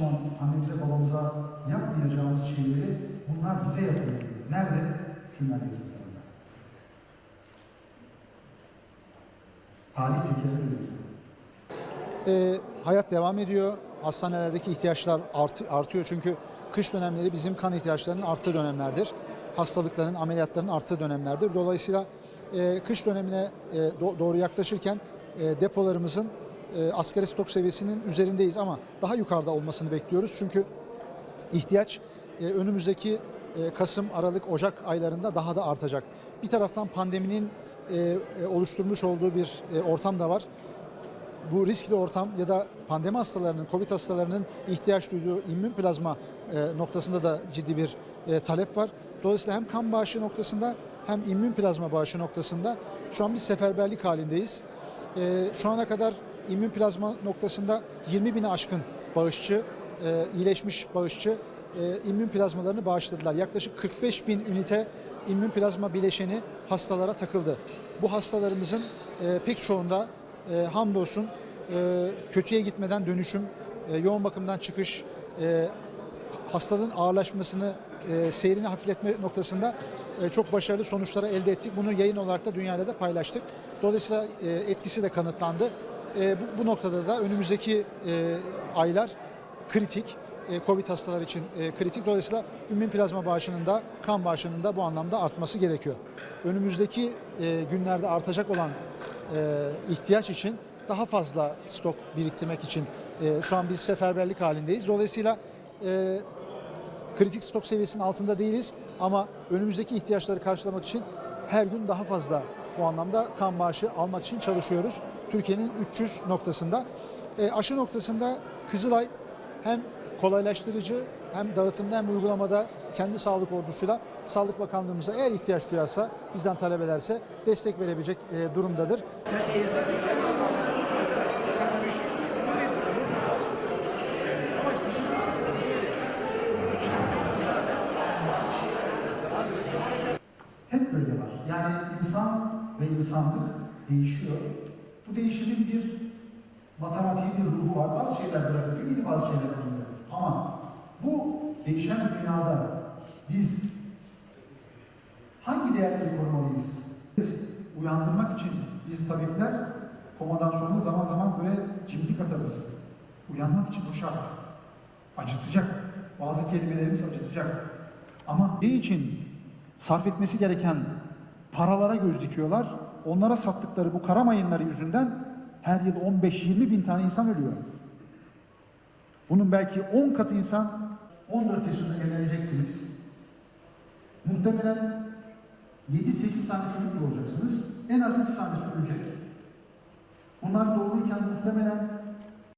zaman annemize babamıza yapmayacağımız şeyleri bunlar bize yapıyor. Nerede? Sümer yazılarında. Halih Teker'e diyor. Ee, hayat devam ediyor. Hastanelerdeki ihtiyaçlar artı, artıyor çünkü kış dönemleri bizim kan ihtiyaçlarının arttığı dönemlerdir. Hastalıkların, ameliyatların arttığı dönemlerdir. Dolayısıyla e, kış dönemine e, do- doğru yaklaşırken e, depolarımızın e, asgari stok seviyesinin üzerindeyiz ama daha yukarıda olmasını bekliyoruz. Çünkü ihtiyaç e, önümüzdeki e, Kasım, Aralık, Ocak aylarında daha da artacak. Bir taraftan pandeminin e, oluşturmuş olduğu bir ortam da var bu riskli ortam ya da pandemi hastalarının, Covid hastalarının ihtiyaç duyduğu immün plazma noktasında da ciddi bir talep var. Dolayısıyla hem kan bağışı noktasında hem immün plazma bağışı noktasında şu an bir seferberlik halindeyiz. Şu ana kadar immün plazma noktasında 20 bini aşkın bağışçı, e, iyileşmiş bağışçı e, immün plazmalarını bağışladılar. Yaklaşık 45 bin ünite immün plazma bileşeni hastalara takıldı. Bu hastalarımızın e, pek çoğunda e, hamdolsun e, kötüye gitmeden dönüşüm, e, yoğun bakımdan çıkış, e, hastalığın ağırlaşmasını, e, seyrini hafifletme noktasında e, çok başarılı sonuçlara elde ettik. Bunu yayın olarak da dünyayla da paylaştık. Dolayısıyla e, etkisi de kanıtlandı. E, bu, bu noktada da önümüzdeki e, aylar kritik. E, Covid hastalar için e, kritik. Dolayısıyla ümmün plazma bağışının da kan bağışının da bu anlamda artması gerekiyor. Önümüzdeki e, günlerde artacak olan e, ihtiyaç için daha fazla stok biriktirmek için e, şu an biz seferberlik halindeyiz. Dolayısıyla e, kritik stok seviyesinin altında değiliz ama önümüzdeki ihtiyaçları karşılamak için her gün daha fazla bu anlamda kan bağışı almak için çalışıyoruz. Türkiye'nin 300 noktasında. E, aşı noktasında Kızılay hem kolaylaştırıcı hem dağıtımda hem uygulamada kendi sağlık ordusuyla Sağlık Bakanlığımıza eğer ihtiyaç duyarsa bizden talep ederse destek verebilecek e, durumdadır. Hep böyle var. Yani insan ve insanlık değişiyor. Bu değişimin bir matematiği bir ruhu var. Bazı şeyler bırakılıyor, yeni bazı şeyler kalıyor. Ama bu değişen dünyada biz hangi değerleri korumalıyız? Biz uyandırmak için biz tabipler komadan sonra zaman zaman böyle cimrik atarız. Uyanmak için bu şart. Acıtacak. Bazı kelimelerimiz acıtacak. Ama ne için sarf etmesi gereken paralara göz dikiyorlar. Onlara sattıkları bu kara mayınları yüzünden her yıl 15-20 bin tane insan ölüyor. Bunun belki 10 katı insan 14 yaşında evleneceksiniz. Muhtemelen 7-8 tane çocuk doğuracaksınız. En az 3 tanesi ölecek. Bunlar doğururken muhtemelen